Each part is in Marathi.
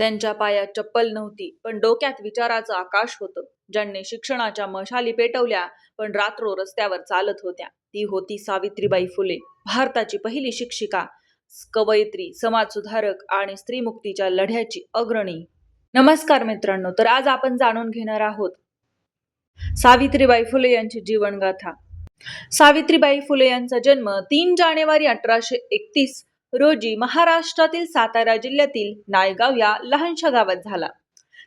त्यांच्या पायात चप्पल नव्हती पण डोक्यात विचाराचं आकाश होतं. ज्यांनी शिक्षणाच्या मशाली पेटवल्या पण रात्रो रस्त्यावर चालत होत्या. ती होती सावित्रीबाई फुले भारताची पहिली शिक्षिका कवयित्री समाजसुधारक आणि स्त्रीमुक्तीच्या लढ्याची अग्रणी. नमस्कार मित्रांनो तर आज आपण जाणून घेणार आहोत सावित्रीबाई फुले यांची जीवनगाथा. सावित्रीबाई फुले यांचा जन्म तीन जानेवारी अठराशे एकतीस रोजी महाराष्ट्रातील सातारा जिल्ह्यातील नायगाव या लहानशा गावात झाला.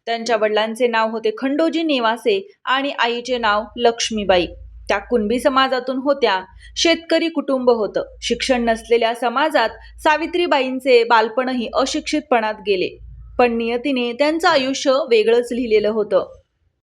त्यांच्या वडिलांचे नाव होते खंडोजी नेवासे आणि आईचे नाव लक्ष्मीबाई. त्या कुणबी समाजातून होत्या शेतकरी कुटुंब होतं. शिक्षण नसलेल्या समाजात सावित्रीबाईंचे बालपणही अशिक्षितपणात गेले. पण नियतीने त्यांचं आयुष्य वेगळंच लिहिलेलं होतं.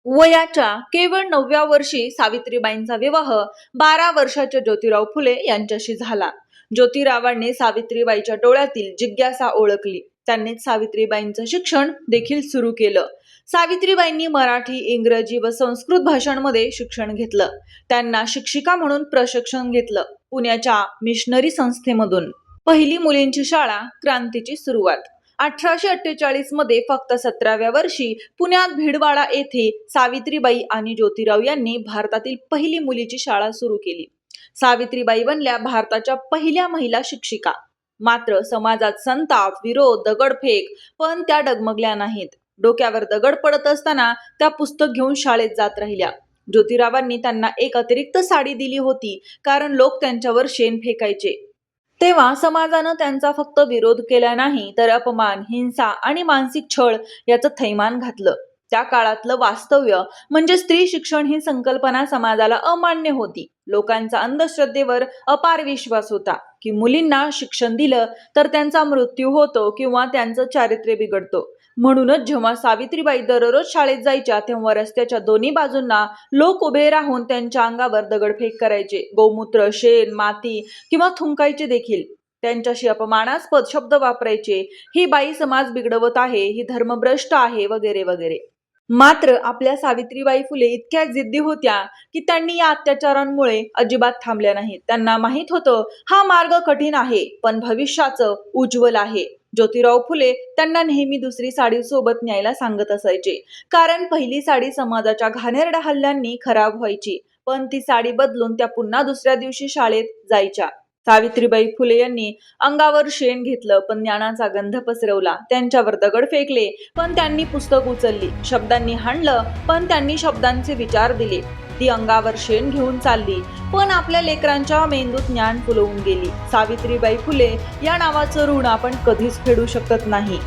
वयाच्या केवळ नवव्या वर्षी सावित्रीबाईंचा विवाह बारा वर्षाच्या ज्योतिराव फुले यांच्याशी झाला. ज्योतिरावांनी सावित्रीबाईच्या डोळ्यातील जिज्ञासा ओळखली. त्यांनीच सावित्रीबाईंचं शिक्षण देखील सुरू केलं. सावित्रीबाईंनी मराठी इंग्रजी व संस्कृत भाषांमध्ये शिक्षण घेतलं. त्यांना शिक्षिका म्हणून प्रशिक्षण घेतलं पुण्याच्या मिशनरी संस्थेमधून. पहिली मुलींची शाळा क्रांतीची सुरुवात. अठराशे अठ्ठेचाळीसमध्ये फक्त सतराव्या वर्षी पुण्यात भिडवाडा येथे सावित्रीबाई आणि ज्योतिराव यांनी भारतातील पहिली मुलीची शाळा सुरू केली. सावित्रीबाई बनल्या भारताच्या पहिल्या महिला शिक्षिका. मात्र समाजात संताप विरोध दगडफेक पण त्या डगमगल्या नाहीत. डोक्यावर दगड पडत असताना त्या पुस्तक घेऊन शाळेत जात राहिल्या. ज्योतिरावांनी त्यांना एक अतिरिक्त साडी दिली होती कारण लोक त्यांच्यावर शेण फेकायचे. तेव्हा समाजानं त्यांचा फक्त विरोध केला नाही तर अपमान हिंसा आणि मानसिक छळ याचं थैमान घातलं. त्या काळातलं वास्तव्य म्हणजे स्त्री शिक्षण ही संकल्पना समाजाला अमान्य होती. लोकांचा अंधश्रद्धेवर अपार विश्वास होता की मुलींना शिक्षण दिलं तर त्यांचा मृत्यू होतो किंवा त्यांचं चारित्र्य बिघडतो. म्हणूनच जेव्हा सावित्रीबाई दररोज शाळेत जायच्या तेव्हा रस्त्याच्या दोन्ही बाजूंना लोक उभे राहून त्यांच्या अंगावर दगडफेक करायचे. गोमूत्र शेण माती किंवा थुंकायचे देखील. त्यांच्याशी अपमानास्पद शब्द वापरायचे ही बाई समाज बिघडवत आहे ही धर्मभ्रष्ट आहे वगैरे वगैरे. मात्र आपल्या सावित्रीबाई फुले इतक्या जिद्दी होत्या की त्यांनी या अत्याचारांमुळे अजिबात थांबल्या नाहीत. त्यांना माहीत होतं हा मार्ग कठीण आहे पण भविष्याचं उज्ज्वल आहे. ज्योतिराव फुले त्यांना नेहमी दुसरी साडी सोबत न्यायला सांगत असायचे. कारण पहिली साडी समाजाच्या घाणेरड्या हल्ल्यांनी खराब व्हायची पण ती साडी बदलून त्या पुन्हा दुसऱ्या दिवशी शाळेत जायच्या. सावित्रीबाई फुले यांनी अंगावर शेण घेतलं पण ज्ञानाचा गंध पसरवला. त्यांच्यावर दगड फेकले पण त्यांनी पुस्तक उचलली. शब्दांनी हाणलं पण त्यांनी शब्दांचे विचार दिले. ती अंगावर शेण घेऊन चालली पण आपल्या लेकरांच्या मेंदूत ज्ञान फुलवून गेली. सावित्रीबाई फुले या नावाचं ऋण आपण कधीच फेडू शकत नाही.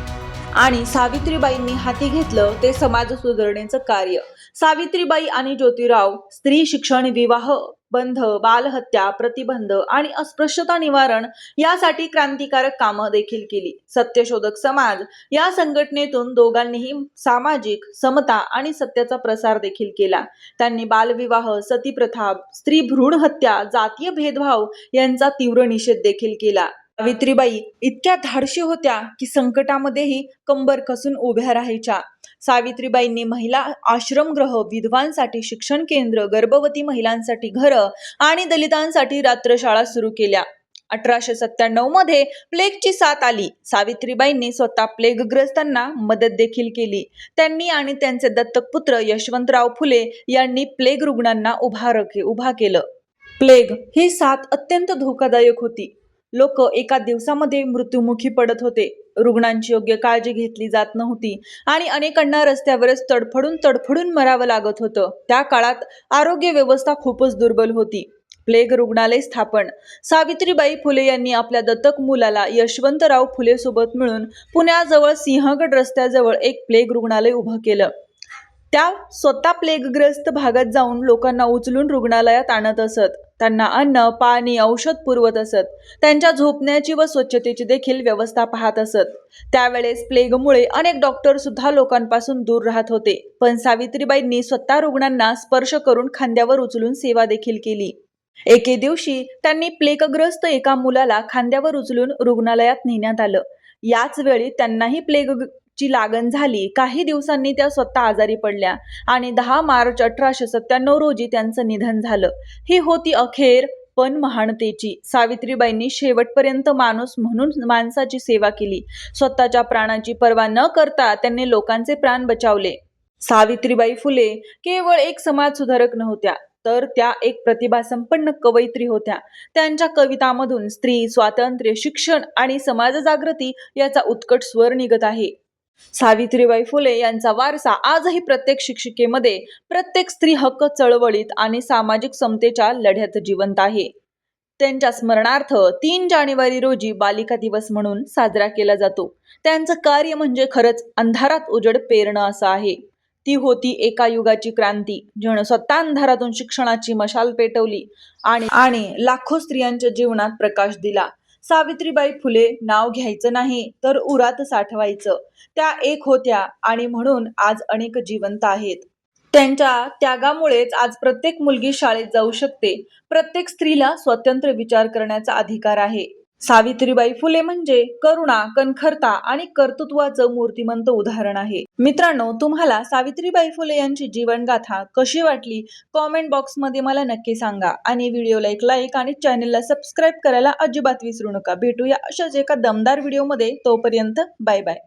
आणि सावित्रीबाईंनी हाती घेतलं ते समाज सुधारणेचं कार्य. सावित्रीबाई आणि ज्योतिराव स्त्री शिक्षण विवाह बंध बालहत्या प्रतिबंध आणि अस्पृश्यता निवारण यासाठी क्रांतिकारक कामं देखील केली. सत्यशोधक समाज या संघटनेतून दोघांनीही सामाजिक समता आणि सत्याचा प्रसार देखील केला. त्यांनी बालविवाह सतीप्रथा स्त्री भ्रूण हत्या जातीय भेदभाव यांचा तीव्र निषेध देखील केला. सावित्रीबाई इतक्या धाडशी होत्या की संकटामध्येही कंबर कसून उभ्या राहायच्या. सावित्रीबाईंनी महिला आश्रमगृह विधवांसाठी शिक्षण केंद्र गर्भवती महिलांसाठी घरं आणि दलितांसाठी रात्रशाळा सुरू केल्या. अठराशे सत्त्याण्णवमध्ये प्लेगची साथ आली. सावित्रीबाईंनी स्वतः प्लेगग्रस्तांना मदत देखील केली. त्यांनी आणि त्यांचे दत्तक पुत्र यशवंतराव फुले यांनी प्लेग रुग्णांना उभा रखे उभा केलं. प्लेग ही साथ अत्यंत धोकादायक होती. लोक एका दिवसामध्ये मृत्युमुखी पडत होते. रुग्णांची योग्य काळजी घेतली जात नव्हती आणि अनेकांना रस्त्यावरच तडफडून तडफडून मरावं लागत होतं. त्या काळात आरोग्य व्यवस्था खूपच दुर्बल होती. प्लेग रुग्णालय स्थापन. सावित्रीबाई फुले यांनी आपल्या दत्तक मुलाला यशवंतराव फुले सोबत मिळून पुण्याजवळ सिंहगड रस्त्याजवळ एक प्लेग रुग्णालय उभं केलं. त्या स्वतः प्लेगग्रस्त भागात जाऊन लोकांना उचलून रुग्णालयात आणत असत. त्यांना अन्न पाणी औषध पुरवत असत. त्यांच्या झोपण्याची व स्वच्छतेची देखील व्यवस्था पाहत असत. त्यावेळेस प्लेगमुळे अनेक डॉक्टर सुद्धा लोकांपासून दूर राहत होते. पण सावित्रीबाईंनी स्वतः रुग्णांना स्पर्श करून खांद्यावर उचलून सेवा देखील केली. एके दिवशी त्यांनी प्लेगग्रस्त एका मुलाला खांद्यावर उचलून रुग्णालयात नेण्यात आलं. याच वेळी त्यांनाही प्लेग ची लागण झाली. काही दिवसांनी त्या स्वतः आजारी पडल्या आणि दहा मार्च अठराशे सत्त्याण्णव रोजी त्यांचं निधन झालं. ही होती अखेर पण महानतेची. सावित्रीबाईंनी शेवटपर्यंत माणूस म्हणून माणसाची सेवा केली. स्वतःच्या प्राणाची पर्वा न करता त्यांनी लोकांचे प्राण बचावले. सावित्रीबाई फुले केवळ एक समाज सुधारक नव्हत्या तर त्या एक प्रतिभा संपन्न कवयित्री होत्या. त्यांच्या कवितामधून स्त्री स्वातंत्र्य शिक्षण आणि समाज जागृती याचा उत्कट स्वर निघत आहे. सावित्रीबाई फुले यांचा वारसा आजही प्रत्येक शिक्षिकेमध्ये प्रत्येक स्त्री हक्क चळवळीत आणि सामाजिक समतेच्या लढ्यात जिवंत आहे. त्यांच्या स्मरणार्थ तीन जानेवारी रोजी बालिका दिवस म्हणून साजरा केला जातो. त्यांचं कार्य म्हणजे खरंच अंधारात उजड पेरणं असं आहे. ती होती एका युगाची क्रांती ज्यानं स्वतः अंधारातून शिक्षणाची मशाल पेटवली आणि आणि लाखो स्त्रियांच्या जीवनात प्रकाश दिला. सावित्रीबाई फुले नाव घ्यायचं नाही तर उरात साठवायचं. त्या एक होत्या आणि म्हणून आज अनेक जिवंत आहेत. त्यांच्या त्यागामुळेच आज प्रत्येक मुलगी शाळेत जाऊ शकते. प्रत्येक स्त्रीला स्वतंत्र विचार करण्याचा अधिकार आहे. सावित्रीबाई फुले म्हणजे करुणा कणखरता आणि कर्तृत्वाचं मूर्तिमंत उदाहरण आहे. मित्रांनो तुम्हाला सावित्रीबाई फुले यांची जीवनगाथा कशी वाटली? कॉमेंट बॉक्समध्ये मला नक्की सांगा. आणि व्हिडिओला एक लाईक आणि चॅनलला सबस्क्राईब करायला अजिबात विसरू नका. भेटूया अशाच एका दमदार व्हिडिओमध्ये तोपर्यंत बाय बाय